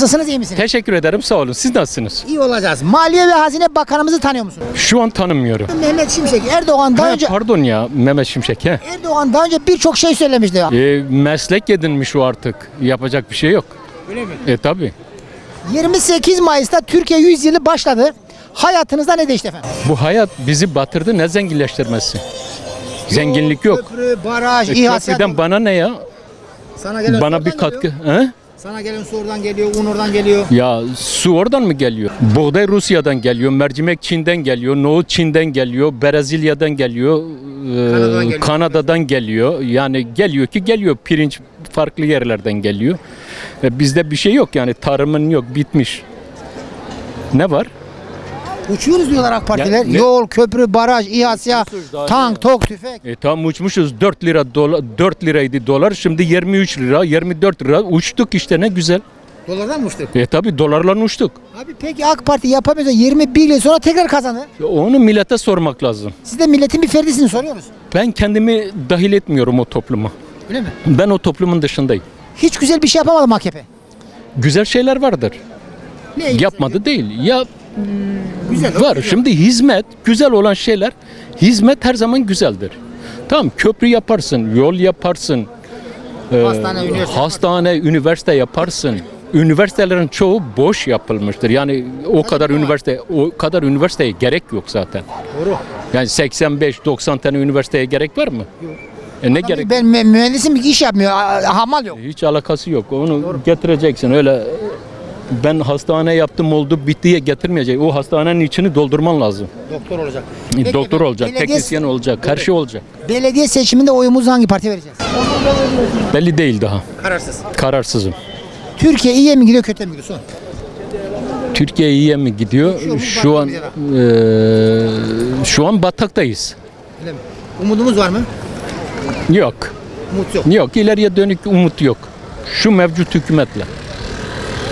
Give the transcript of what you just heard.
Nasılsınız iyi misiniz? Teşekkür ederim sağ olun. Siz nasılsınız? İyi olacağız. Maliye ve Hazine Bakanımızı tanıyor musunuz? Şu an tanımıyorum. Mehmet Şimşek Erdoğan daha Ha, önce pardon ya Mehmet Şimşek. He. Erdoğan daha önce birçok şey söylemişti. ya. E, meslek edinmiş o artık. Yapacak bir şey yok. Öyle mi? E tabi. 28 Mayıs'ta Türkiye 100 yılı başladı. Hayatınızda ne değişti efendim? Bu hayat bizi batırdı ne zenginleştirmesi. Zenginlik yok. Köprü, baraj, E, İHA, köprüden bana ne ya? Sana gelen Bana oradan bir katkı. geliyor. He? Sana gelen su oradan geliyor, un oradan geliyor. Ya su oradan mı geliyor? Buğday Rusya'dan geliyor, mercimek Çin'den geliyor, nohut Çin'den geliyor, Brezilya'dan geliyor, e, Kanada'dan geliyor. Kanada'dan geliyor. Yani geliyor ki geliyor. Pirinç farklı yerlerden geliyor. E, bizde bir şey yok yani tarımın yok, bitmiş. Ne var? Uçuyoruz diyorlar AK Partiler. Ya ne- Yol, köprü, baraj, İHA, SİHA, tank, tok, tüfek. E tam uçmuşuz 4 lira dolar 4 liraydı dolar şimdi 23 lira 24 lira uçtuk işte ne güzel. Dolardan mı uçtuk? E tabi dolarla uçtuk. Abi peki AK Parti yapamıyorsa 21 yıl sonra tekrar kazanır. Onu millete sormak lazım. Siz de milletin bir ferdisini soruyoruz. Ben kendimi dahil etmiyorum o topluma. Öyle mi? Ben o toplumun dışındayım. Hiç güzel bir şey yapamadı AKP? Güzel şeyler vardır. Ne Yapmadı değil. Ya Güzel. var. Şimdi hizmet, güzel olan şeyler hizmet her zaman güzeldir. Tamam köprü yaparsın, yol yaparsın, e, Hastane, üniversite hastane, üniversite yaparsın. Üniversitelerin çoğu boş yapılmıştır. Yani o kadar üniversite o kadar üniversiteye gerek yok zaten. Doğru. Yani 85-90 tane üniversiteye gerek var mı? Yok. E ne gerek? Ben mü- mühendisim bir iş yapmıyor. Hamal yok. Hiç alakası yok. Onu getireceksin. Öyle ben hastane yaptım oldu bittiye getirmeyecek. O hastanenin içini doldurman lazım. Doktor olacak. Doktor olacak, belediye- teknisyen olacak, her şey olacak. Belediye seçiminde oyumuzu hangi partiye vereceğiz? Belli değil daha. Kararsız. Kararsızım. Türkiye iyiye mi gidiyor kötüye mi gidiyor? Son. Türkiye iyiye mi gidiyor? Şu- an eee, şu an bataktayız. Öyle mi? Umudumuz var mı? Yok. Umut yok. Yok. ileriye dönük umut yok. Şu mevcut hükümetle.